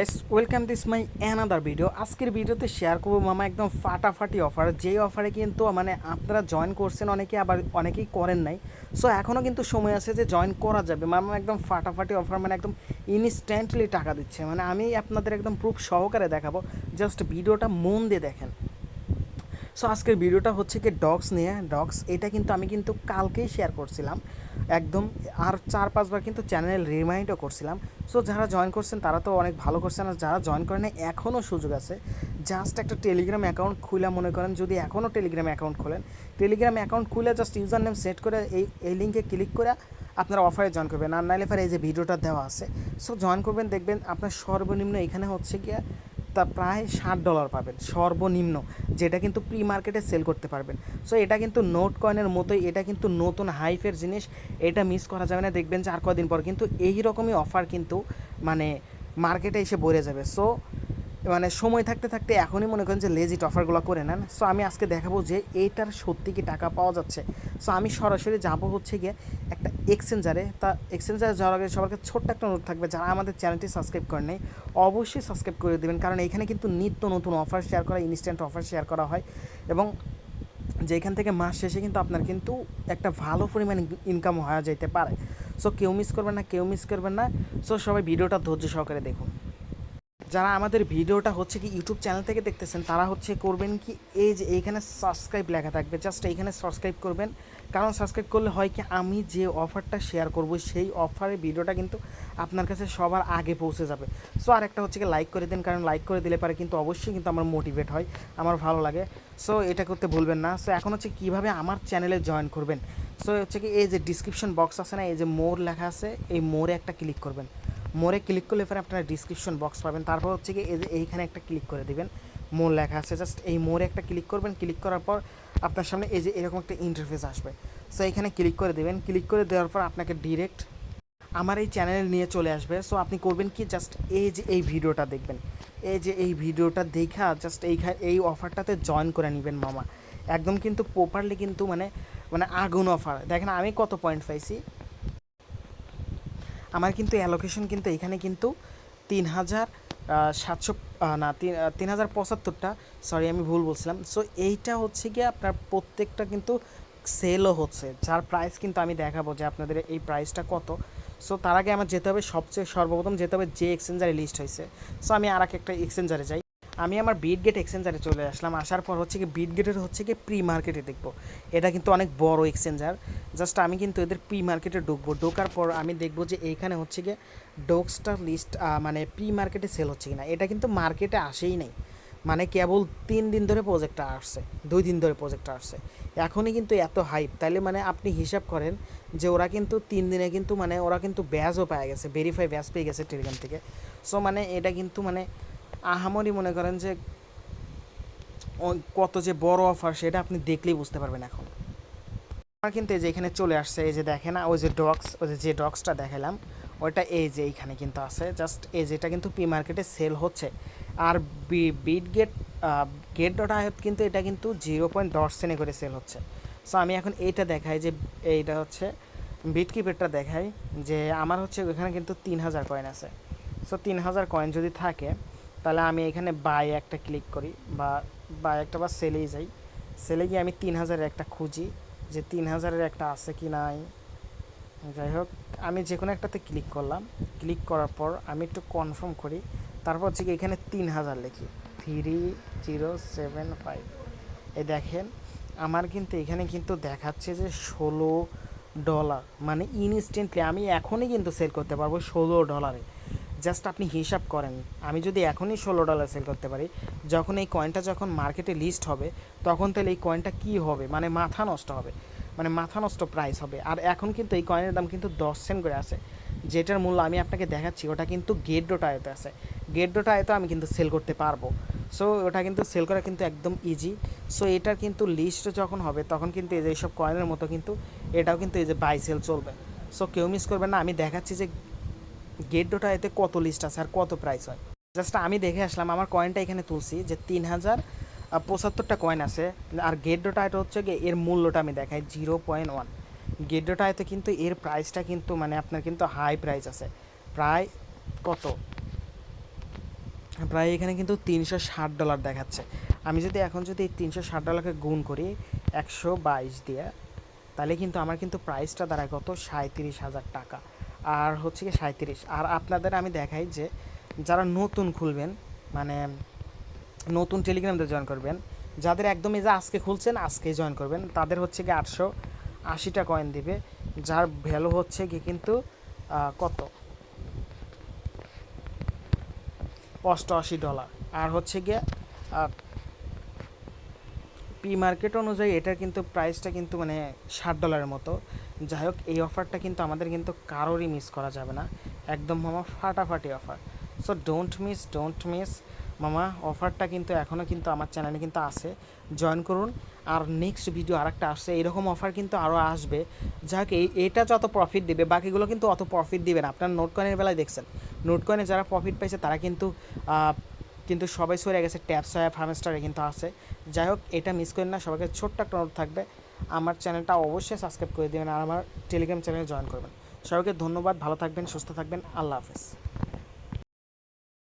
Guys welcome this my another video আজকের ভিডিওতে share করব মামা একদম ফাটাফাটি অফার যেই অফারে কিন্তু মানে আপনারা জয়েন করছেন, অনেকে আবার অনেকেই করেন নাই। সো এখনও কিন্তু সময় আছে যে জয়েন করা যাবে। মামা একদম ফাটাফাটি অফার মানে একদম ইনস্ট্যান্টলি টাকা দিচ্ছে। মানে আমি আপনাদের একদম প্রুফ সহকারে দেখাবো। জাস্ট ভিডিওটা মন দিয়ে দেখেন। সো আজকের ভিডিওটা হচ্ছে কি ডগস নিয়ে। ডগস এটা কিন্তু আমি কিন্তু কালকেই শেয়ার করছিলাম। একদম আর চার পাঁচবার কিন্তু চ্যানেল রিমাইন্ডও করছিলাম। সো যারা জয়েন করছেন, তারা তো অনেক ভালো করছেন। আর যারা জয়েন করেন, এখনও সুযোগ আছে। জাস্ট একটা টেলিগ্রাম অ্যাকাউন্ট খুলে মনে করেন, যদি এখনও টেলিগ্রাম অ্যাকাউন্ট খোলেন। টেলিগ্রাম অ্যাকাউন্ট খুলে জাস্ট ইউজার নেম সেট করে এই এই লিঙ্কে ক্লিক করে আপনারা অফারে জয়েন করবেন। আর নাইলে ফের এই যে ভিডিওটা দেওয়া আছে। সো জয়েন করবেন, দেখবেন আপনার সর্বনিম্ন এখানে হচ্ছে গিয়ে তা প্রায় ষাট ডলার পাবেন, সর্বনিম্ন, যেটা কিন্তু প্রি মার্কেটে সেল করতে পারবেন। সো এটা কিন্তু নোট কয়েনের মতোই, এটা কিন্তু নতুন হাইফের জিনিস, এটা মিস করা যাবে না, দেখবেন যে আর কদিন পর কিন্তু এই রকমই অফার কিন্তু মানে মার্কেটে এসে ভরে যাবে। সো মানে সময় থাকতে থাকতে এখনই মনে করেন যে লেজিট অফারগুলো করে নেন। সো আমি আজকে দেখাবো যে এইটার সত্যি কি টাকা পাওয়া যাচ্ছে। সো আমি সরাসরি যাব হচ্ছে গিয়ে একটা এক্সচেঞ্জারে তা এক্সচেঞ্জারে যাওয়ার আগে সবার কাছে ছোট্ট একটা অনুরোধ থাকবে, যারা আমাদের চ্যানেলটি সাবস্ক্রাইব করেন নাই, অবশ্যই সাবস্ক্রাইব করে দেবেন। কারণ এখানে কিন্তু নিত্য নতুন অফার শেয়ার করা ইনস্ট্যান্ট অফার শেয়ার করা হয়। এবং যেখান থেকে মাস শেষে কিন্তু আপনার কিন্তু একটা ভালো পরিমাণ ইনকাম হওয়া যেতে পারে। সো কেউ মিস করবেন না, কেউ মিস করবেন না। সো সবাই ভিডিওটা ধৈর্য সহকারে দেখুন। যারা আমাদের ভিডিওটা হচ্ছে কি ইউটিউব চ্যানেল থেকে দেখতেছেন, তারা হচ্ছে করবেন কি, এই যে এইখানে সাবস্ক্রাইব লেখা থাকবে জাস্ট এইখানে সাবস্ক্রাইব করবেন। কারণ সাবস্ক্রাইব করলে হয় কি, আমি যে অফারটা শেয়ার করব, সেই অফারের ভিডিওটা কিন্তু আপনার কাছে সবার আগে পৌঁছে যাবে। সো আর একটা হচ্ছে কি লাইক করে দিন, কারণ লাইক করে দিলে পারে কিন্তু অবশ্যই কিন্তু আমার মোটিভেট হয়, আমার ভালো লাগে। সো এটা করতে ভুলবেন না। সো এখন হচ্ছে কীভাবে আমার চ্যানেলে জয়েন করবেন? সো হচ্ছে কি, এই যে ডিসক্রিপশন বক্স আছে না, এই যে মোর লেখা আছে, এই মোরে একটা ক্লিক করবেন। মোরে ক্লিক করলে পরে আপনারা ডিসক্রিপশন বক্স পাবেন। তারপর হচ্ছে কি এইখানে একটা ক্লিক করে দিবেন। মোর লেখা আছে। জাস্ট এই মোরে একটা ক্লিক করবেন। ক্লিক করার পর আপনার সামনে এই যে এরকম একটা ইন্টারফেস আসবে। সো এখানে ক্লিক করে দেবেন। ক্লিক করে দেওয়ার পর আপনাকে ডিরেক্ট আমার এই চ্যানেল নিয়ে চলে আসবে। সো আপনি করবেন কি? জাস্ট এই যে এই ভিডিওটা দেখবেন। এই যে এই ভিডিওটা দেখা জাস্ট এই এই অফারটাতে জয়েন করে নেবেন মামা। একদম কিন্তু প্রপারলি কিন্তু মানে মানে আগুন অফার দেখেন আমি কত পয়েন্ট পাইছি? আমার কিন্তু অ্যালোকেশন কিন্তু এখানে কিন্তু তিন হাজার সাতশো না, তিন তিন হাজার পঁচাত্তরটা সরি আমি ভুল বলছিলাম। সো এইটা হচ্ছে গিয়ে আপনার প্রত্যেকটা কিন্তু সেলও হচ্ছে, যার প্রাইস কিন্তু আমি দেখাবো যে আপনাদের এই প্রাইসটা কত। সো তার আগে আমার যেতে হবে সবচেয়ে সর্বপ্রথম যেতে হবে যে এক্সচেঞ্জারে লিস্ট হয়েছে। সো আমি আর একটা এক্সচেঞ্জারে যাই। আমি আমার বিট গেট এক্সচেঞ্জারে চলে আসলাম। আসার পর হচ্ছে কি বিট গেটের হচ্ছে কি প্রি মার্কেটে দেখব। এটা কিন্তু অনেক বড় এক্সচেঞ্জার জাস্ট আমি কিন্তু এদের প্রি মার্কেটে ঢুকবো। ঢোকার পর আমি দেখব যে এইখানে হচ্ছে গিয়ে ডোকস্টার লিস্ট মানে প্রি মার্কেটে সেল হচ্ছে কিনা। এটা কিন্তু মার্কেটে আসেই নাই। মানে কেবল তিন দিন ধরে প্রজেক্টটা আসছে, দুই দিন ধরে প্রজেক্টটা আসছে। এখনই কিন্তু এত হাইপ তাহলে মানে আপনি হিসাব করেন যে ওরা কিন্তু তিন দিনে কিন্তু মানে ওরা কিন্তু ব্যাজও পেয়ে গেছে ভেরিফাই ব্যাজ পেয়ে গেছে টেলিগ্রাম থেকে। সো মানে এটা কিন্তু মানে আহামরি মনে করেন যে কত যে বড় অফার সেটা আপনি দেখলেই বুঝতে পারবেন এখন। আমার কিন্তু এই যে এখানে চলে আসছে, এই যে দেখে না, ওই যে ডগস ওই যে যে ডগসটা দেখালাম, ওইটা এই যে এইখানে কিন্তু আছে। জাস্ট এই যেটা কিন্তু পি মার্কেটে সেল হচ্ছে। আর বিট গেট গেট ডট আয়ত কিন্তু এটা কিন্তু জিরো পয়েন্ট দশ সেনে করে সেল হচ্ছে। সো আমি এখন এইটা দেখাই যে, এইটা হচ্ছে বিট কিপেরটা দেখাই যে, আমার হচ্ছে ওখানে কিন্তু তিন হাজার কয়েন আছে। সো তিন হাজার কয়েন যদি থাকে তাহলে আমি এখানে বাই একটা ক্লিক করি বা বাই একটা বা সেলেই যাই। সেলে গিয়ে আমি তিন হাজারের একটা খুঁজি যে তিন হাজারের একটা আছে কি নাই। যাই হোক, আমি যে কোনো একটাতে ক্লিক করলাম। ক্লিক করার পর আমি একটু কনফার্ম করি। তারপর হচ্ছে কি এখানে তিন হাজার লিখি। থ্রি জিরো সেভেন ফাইভ এই দেখেন, আমার কিন্তু এখানে কিন্তু দেখাচ্ছে যে ষোলো ডলার মানে ইনস্ট্যান্টলি আমি এখনই কিন্তু সেল করতে পারব ষোলো ডলারে জাস্ট আপনি হিসাব করেন। আমি যদি এখনই ষোলো ডলার সেল করতে পারি, যখন এই কয়েনটা যখন মার্কেটে লিস্ট হবে, তখন তাহলে এই কয়েনটা কী হবে? মানে মাথা নষ্ট হবে। মানে মাথা নষ্ট প্রাইস হবে। আর এখন কিন্তু এই কয়েনের দাম কিন্তু দশ সেন্ট করে আছে। যেটার মূল্য আমি আপনাকে দেখাচ্ছি, ওটা কিন্তু গেট ডোটা আয়তে আছে। গেট ডোটা আয়তে আমি কিন্তু সেল করতে পারব। সো ওটা কিন্তু সেল করা কিন্তু একদম ইজি সো এটার কিন্তু লিস্ট যখন হবে, তখন কিন্তু এই যে এইসব কয়েনের মতো কিন্তু এটাও কিন্তু এই যে বাই সেল চলবে। সো কেউ মিস করবেন না। আমি দেখাচ্ছি যে গেট ডোটা এতে কত লিস্ট আছে আর কত প্রাইস হয়? জাস্ট আমি দেখে আসলাম, আমার কয়েনটা এখানে তুলছি যে তিন হাজার পঁচাত্তরটা কয়েন আছে। আর গেট ডোটা এটা হচ্ছে গিয়ে এর মূল্যটা আমি দেখাই জিরো পয়েন্ট ওয়ান গেট ডোটা এতে কিন্তু এর প্রাইসটা কিন্তু মানে আপনার কিন্তু হাই প্রাইস আছে। প্রায় কত? প্রায় এখানে কিন্তু তিনশো ষাট ডলার দেখাচ্ছে। আমি যদি এখন যদি এই তিনশো ষাট ডলারকে গুণ করি একশো বাইশ দিয়ে, তাহলে কিন্তু আমার কিন্তু প্রাইসটা দাঁড়ায় কত? সাঁত্রিশ হাজার টাকা। আর হচ্ছে কি সাঁত্রিশ আর আপনাদের আমি দেখাই যে যারা নতুন খুলবেন মানে নতুন টেলিগ্রামতে জয়েন করবেন, যাদের একদমই যে আজকে খুলছেন, আজকেই জয়েন করবেন, তাদের হচ্ছে কি আটশো আশিটা কয়েন দিবে, যার ভ্যালু হচ্ছে কি কিন্তু কত? অষ্টআশি ডলার আর হচ্ছে গিয়ে পি মার্কেট অনুযায়ী এটার কিন্তু প্রাইসটা কিন্তু মানে ষাট ডলারের মতো। যাই হোক, এই অফারটা কিন্তু আমাদের কিন্তু কারোরই মিস করা যাবে না। একদম মামা, ফাটাফাটি offer so don't miss don't miss মামা অফারটা কিন্তু এখনও কিন্তু আমার চ্যানেলে কিন্তু আছে। জয়েন করুন। আর নেক্সট ভিডিও আরেকটা আসছে। এরকম অফার কিন্তু আরও আসবে। যাক এই, এটা যত প্রফিট দেবে, বাকিগুলো কিন্তু অত প্রফিট দেবে না। আপনার নোট কয়েনের বেলায় দেখছেন। নোট কয়েনে যারা প্রফিট পাইছে, তারা কিন্তু কিন্তু সবাই সরে গেছে। ট্যাপস ফার্মেস্টারে কিন্তু আছে। যাই হোক, এটা মিস করেন না। সবাইকে ছোট্ট একটা নোট থাকবে। আমার চ্যানেলটা অবশ্যই সাবস্ক্রাইব করে দেবেন আর আমার টেলিগ্রাম চ্যানেলে জয়েন করবেন। সবাইকে ধন্যবাদ, ভালো থাকবেন, সুস্থ থাকবেন, আল্লাহ হাফেজ।